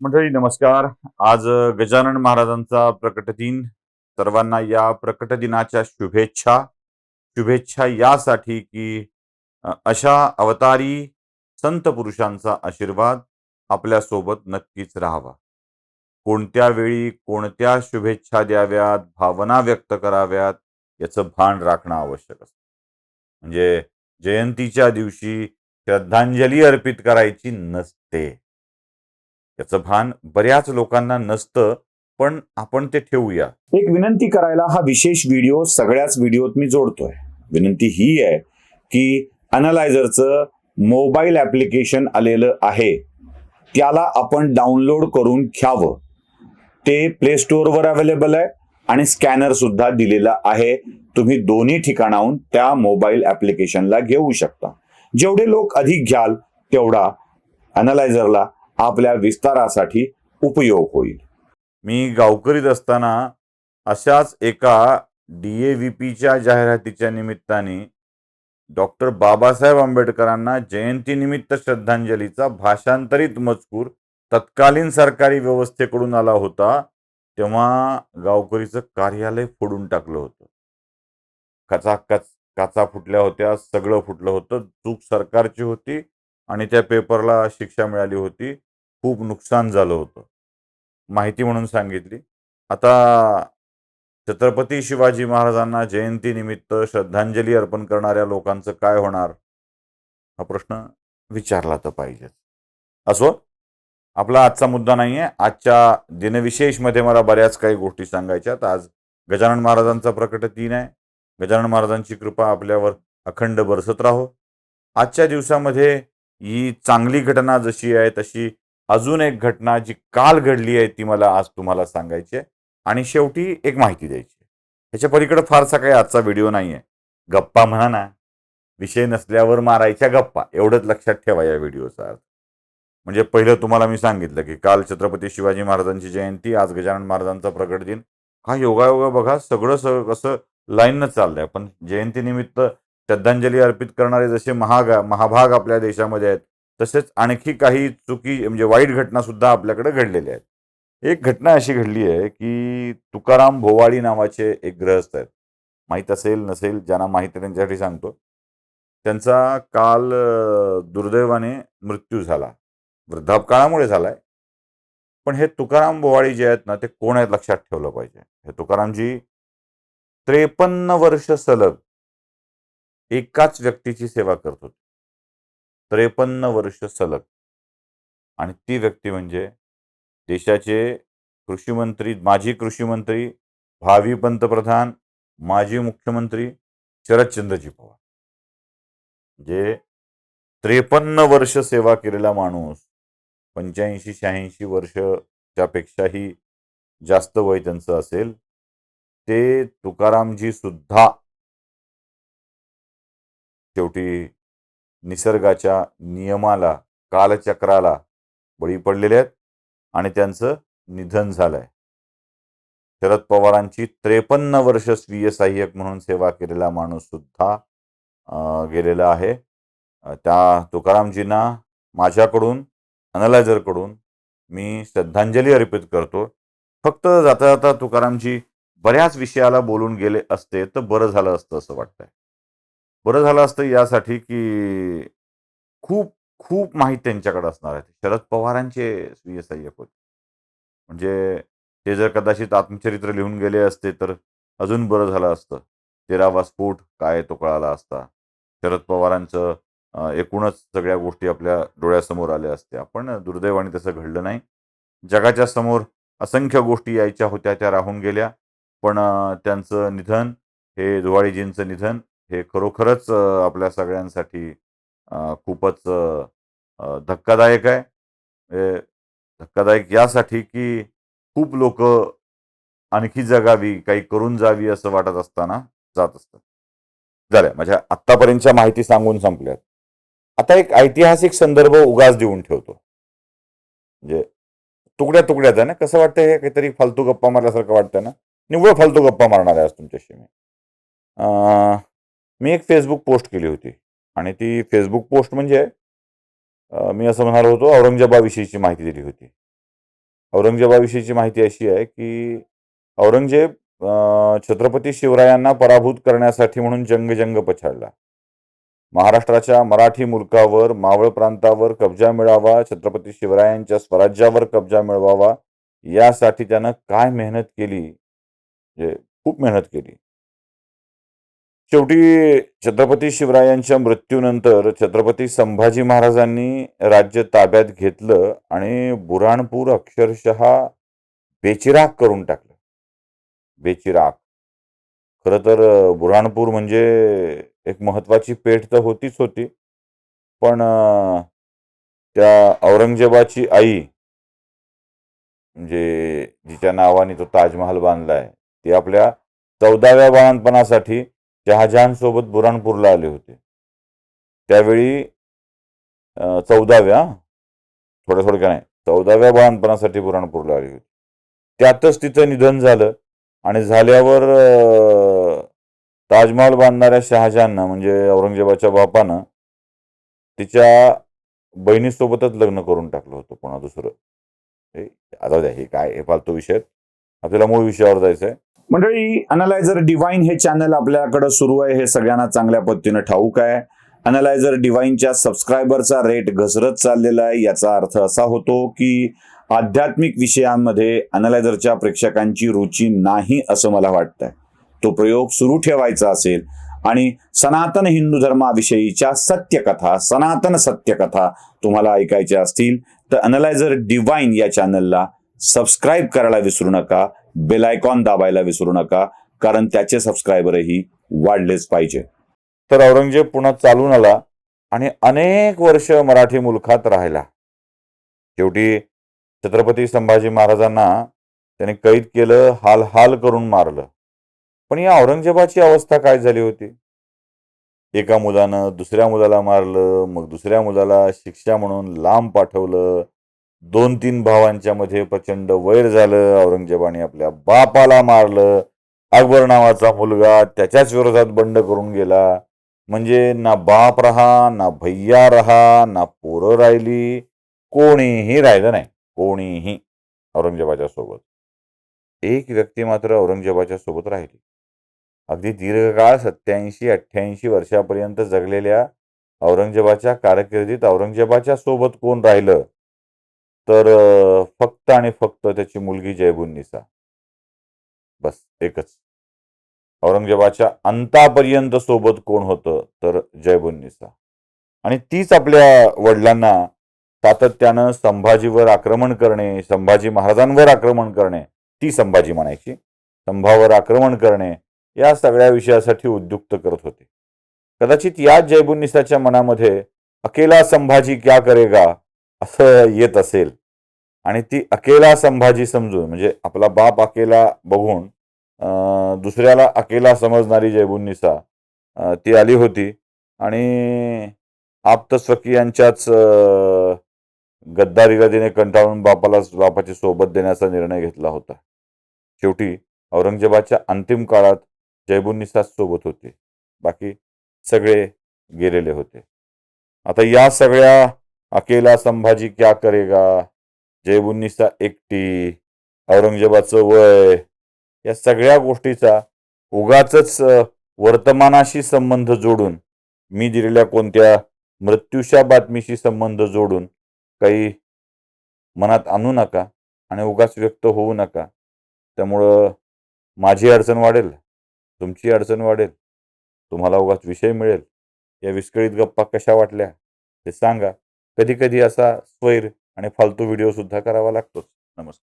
मंडळी नमस्कार. आज गजानन महाराजांचा प्रकट दिन. सर्वांना या प्रकट दिनाच्या शुभेच्छा. शुभेच्छा यासाठी की अशा अवतारी संत पुरुषांचा आशीर्वाद आपल्यासोबत नक्कीच राहावा. कोणत्या वेळी कोणत्या शुभेच्छा द्याव्यात भावना व्यक्त कराव्यात याचं भान राखणं आवश्यक असतं. म्हणजे जयंतीच्या दिवशी श्रद्धांजली अर्पित करायची नसते. याचं भान बऱ्याच लोकांना नसतं पण आपण ते ठेवूया. एक विनंती करायला हा विशेष व्हिडिओ सगळ्याच व्हिडिओत मी जोडतोय. विनंती ही आहे की अनालायझरचं मोबाईल ऍप्लिकेशन आलेलं आहे. त्याला आपण डाउनलोड करून घ्यावं. ते प्ले स्टोअरवर अवेलेबल आहे आणि स्कॅनर सुद्धा दिलेला आहे. तुम्ही दोन्ही ठिकाणाहून त्या मोबाईल ऍप्लिकेशनला घेऊ शकता. जेवढे लोक अधिक घ्याल तेवढा अनालायझरला आपल्या विस्तारासाठी उपयोग होईल. मी गावकरीत असताना अशाच एका डी ए व्ही पीच्या जाहिरातीच्या निमित्ताने डॉक्टर बाबासाहेब आंबेडकरांना जयंतीनिमित्त श्रद्धांजलीचा भाषांतरित मजकूर तत्कालीन सरकारी व्यवस्थेकडून आला होता तेव्हा गावकरीचं कार्यालय फोडून टाकलं होतं. कचा कच काचा फुटल्या होत्या सगळं फुटलं होतं चूक सरकारची होती आणि त्या पेपरला शिक्षा मिळाली होती. खूप नुकसान झालं होतं. माहिती म्हणून सांगितली. आता छत्रपती शिवाजी महाराजांना जयंतीनिमित्त श्रद्धांजली अर्पण करणाऱ्या लोकांचं काय होणार? हा प्रश्न विचारला तर पाहिजे असो आपला आजचा मुद्दा नाही आहे आजच्या दिनविशेषमध्ये मला बऱ्याच काही गोष्टी सांगायच्यात आज गजानन महाराजांचा प्रकट दिन आहे. गजानन महाराजांची कृपा आपल्यावर अखंड बरसत राहो. आजच्या दिवसामध्ये ही चांगली घटना जशी आहे तशी अजून एक घटना जी काल घडली आहे ती मला आज तुम्हाला सांगायची आहे. आणि शेवटी एक माहिती द्यायची ह्याच्या पलीकडे फारसा काही आजचा व्हिडिओ नाही आहे. गप्पा म्हणा ना. विषय नसल्यावर मारायच्या गप्पा. एवढंच लक्षात ठेवा या व्हिडिओचा अर्थ. म्हणजे पहिलं तुम्हाला मी सांगितलं की काल छत्रपती शिवाजी महाराजांची जयंती आज गजानन महाराजांचा प्रकट दिन. हा योगायोगा बघा सगळं सगळं कसं लाईननं चाललंय. पण जयंतीनिमित्त श्रद्धांजली अर्पित करणारे जसे महाग महाभाग आपल्या देशामध्ये आहेत तसेच आणखी काही चुकी म्हणजे वाईट घटना सुद्धा आपल्याकडे घडलेल्या आहेत. एक घटना अशी घडली आहे की तुकाराम भोवाळी नावाचे एक ग्रहस्थ आहेत. माहीत असेल नसेल ज्यांना माहीत आहे त्यांच्यासाठी सांगतो. त्यांचा काल दुर्दैवाने मृत्यू झाला. वृद्धापकाळामुळे झालाय. पण हे तुकाराम भोवाळी जे आहेत ना ते कोण आहेत लक्षात ठेवलं पाहिजे? हे तुकारामजी त्रेपन्न वर्ष सलग एकाच व्यक्तीची सेवा करत होते. त्रेपन्न वर्ष सलग. आणि ती व्यक्ती म्हणजे देशाचे कृषीमंत्री माजी कृषी मंत्री भावी पंतप्रधान माजी मुख्यमंत्री शरदचंद्रजी पवार. जे त्रेपन्न वर्ष सेवा केलेला माणूस पंच्याऐंशी शहाऐंशी वर्षच्यापेक्षाही जास्त वय त्यांचं असेल ते तुकारामजी सुद्धा शेवटी निसर्गाच्या नियमाला कालचक्राला बळी पडलेले आहेत आणि त्यांचं निधन झालंय. शरद पवारांची त्रेपन्न वर्ष स्वीय सहाय्यक म्हणून सेवा केलेला माणूस सुद्धा गेलेला आहे. त्या तुकारामजींना माझ्याकडून अनलायझरकडून मी श्रद्धांजली अर्पित करतो. फक्त जाता जाता तुकारामजी बऱ्याच विषयाला बोलून गेले असते तर बरं झालं असतं असं वाटतंय. बरं झालं असतं यासाठी की खूप खूप माहिती त्यांच्याकडे असणार आहे. शरद पवारांचे स्वीय सहाय्यक होते. म्हणजे ते जर कदाचित आत्मचरित्र लिहून गेले असते तर अजून बरं झालं असतं. तेरावा स्फोट काय तो कळाला असता. शरद पवारांचं एकूणच सगळ्या गोष्टी आपल्या डोळ्यासमोर आल्या असत्या. पण दुर्दैवाने तसं घडलं नाही. जगाच्या समोर असंख्य गोष्टी यायच्या होत्या त्या राहून गेल्या. पण त्यांचं निधन हे दुवाळीजींचं निधन हे खरोखरच आपल्या सगळ्यांसाठी खूपच धक्कादायक आहे. हे धक्कादायक यासाठी की खूप लोक आणखी जगावी काही करून जावी असं वाटत असताना जात असतात. झाल्या माझ्या म्हणजे आत्तापर्यंतच्या माहिती सांगून संपल्यात. आता एक ऐतिहासिक संदर्भ उगाच देऊन ठेवतो. म्हणजे तुकड्या तुकड्यात आहे ना? कसं वाटतं हे? काहीतरी फालतू गप्पा मारल्यासारखं वाटतं ना? निव्वळ फालतू गप्पा मारणार आहे आज तुमच्याशी मी. अं, मी एक फेसबुक पोस्ट केली होती. आणि ती फेसबुक पोस्ट म्हणजे मी असं म्हणालो होतो औरंगजेबाविषयीची माहिती दिली होती. औरंगजेबाविषयीची माहिती अशी आहे की औरंगजेब छत्रपती शिवरायांना पराभूत करण्यासाठी म्हणून जंग जंग पछाडला. महाराष्ट्राच्या मराठी मुलकावर मावळ प्रांतावर कब्जा मिळावा छत्रपती शिवरायांच्या स्वराज्यावर कब्जा मिळवावा यासाठी त्यानं काय मेहनत केली? म्हणजे खूप मेहनत केली. शेवटी छत्रपती शिवरायांच्या मृत्यूनंतर छत्रपती संभाजी महाराजांनी राज्य ताब्यात घेतलं आणि बुराणपूर अक्षरशः बेचिराग करून टाकलं. बेचिराग खरं तर बुऱ्हाणपूर म्हणजे एक महत्वाची पेठ तर होतीच होती. पण त्या औरंगजेबाची आई म्हणजे जिच्या नावाने तो ताजमहाल बांधलाय ती आपल्या चौदाव्या बाळणपणासाठी शहाजहानसोबत सोबत आले होते. त्यावेळी चौदाव्या थोड्या थोडक्या नाही चौदाव्या बाळणपणासाठी बुऱ्हाणपूरला आली होती. त्यातच तिचं निधन झालं आणि झाल्यावर ताजमहल ताजमहाल बांधणाऱ्या शहाजहाननं म्हणजे औरंगजेबाच्या बापानं तिच्या बहिणीसोबतच लग्न करून टाकलं होतं पुन्हा दुसरं. आता द्या हे काय हे फालतू विषय आपल्याला मूळ विषयावर जायचं आहे मंडळी अनालायझर डिवाइन हे चॅनल आपल्याकडे सुरू आहे. हे सगळ्यांना चांगल्या पद्धतीनं ठाऊक आहे. अनालायझर डिवाइनच्या सबस्क्रायबरचा रेट घसरत चाललेला आहे. याचा अर्थ असा होतो की आध्यात्मिक विषयांमध्ये अनालायझरच्या प्रेक्षकांची रुची नाही असं मला वाटतंय. तो प्रयोग सुरू ठेवायचा असेल आणि सनातन हिंदू धर्माविषयीच्या सत्यकथा सनातन सत्यकथा तुम्हाला ऐकायच्या असतील तर अनालायझर डिवाइन या चॅनलला सबस्क्राईब करायला विसरू नका. बेल आयकॉन दाबायला विसरू नका कारण त्याचे सबस्क्रायबरही वाढलेच पाहिजे. तर औरंगजेब पुन्हा चालून आला आणि अनेक वर्ष मराठी मुलखात राहिला. शेवटी छत्रपती संभाजी महाराजांना त्याने कैद केलं हाल हाल करून मारलं. पण या औरंगजेबाची अवस्था काय झाली होती? एका मुलानं दुसऱ्या मुलाला मारलं मग दुसऱ्या मुलाला शिक्षा म्हणून लांब पाठवलं दोन तीन भावांच्या मध्ये प्रचंड वैर झालं औरंगजेबाने आपल्या बापाला मारलं अकबर नावाचा मुलगा त्याच्याच विरोधात बंड करून गेला. म्हणजे ना बाप रहा ना भैया रहा ना पोरं राहिली कोणीही राहिलं नाही कोणीही औरंगजेबाच्या सोबत. एक व्यक्ती मात्र औरंगजेबाच्या सोबत राहिली. अगदी दीर्घकाळ सत्याऐंशी अठ्ठ्याऐंशी वर्षापर्यंत जगलेल्या औरंगजेबाच्या कारकिर्दीत औरंगजेबाच्या सोबत कोण राहिलं? तर फक्त आणि फक्त त्याची मुलगी जयबुन्निसा बस एकच. औरंगजेबाच्या अंतापर्यंत सोबत कोण होतं तर जयबुन्निसा आणि तीच आपल्या वडिलांना सातत्यानं संभाजीवर आक्रमण करणे संभाजी महाराजांवर आक्रमण करणे ती संभाजी म्हणायची संभावर आक्रमण करणे या सगळ्या विषयासाठी उद्युक्त करत होते. कदाचित याच जयबुन्निसाच्या मनामध्ये अकेला संभाजी क्या करेगा? असं येत असेल आणि ती अकेला संभाजी समजून म्हणजे आपला बाप अकेला बघून दुसऱ्याला अकेला समजणारी जयबुन्निसा ती आली होती. आणि आप्तस्वकीयांच्याच अं, गद्दारी गदीने कंटाळून बापाला बापाची सोबत देण्याचा निर्णय घेतला होता. शेवटी औरंगजेबाच्या अंतिम काळात जयबुन्निसाच सोबत होते. बाकी सगळे गेलेले होते. आता या सगळ्या अकेला संभाजी क्या करेगा? जयबुन्नीचा एकटी औरंगजेबाचं वय या सगळ्या गोष्टीचा उगाच वर्तमानाशी संबंध जोडून मी दिलेल्या कोणत्या मृत्यूच्या बातमीशी संबंध जोडून काही मनात आणू नका आणि उगाच व्यक्त होऊ नका. त्यामुळं माझी अडचण वाढेल तुमची अडचण वाढेल तुम्हाला उगाच विषय मिळेल. या विस्कळीत गप्पा कशा वाटल्या ते सांगा. कधी कधी असा स्वैर आणि फालतू व्हिडिओ सुद्धा करावा लागतोच. नमस्कार.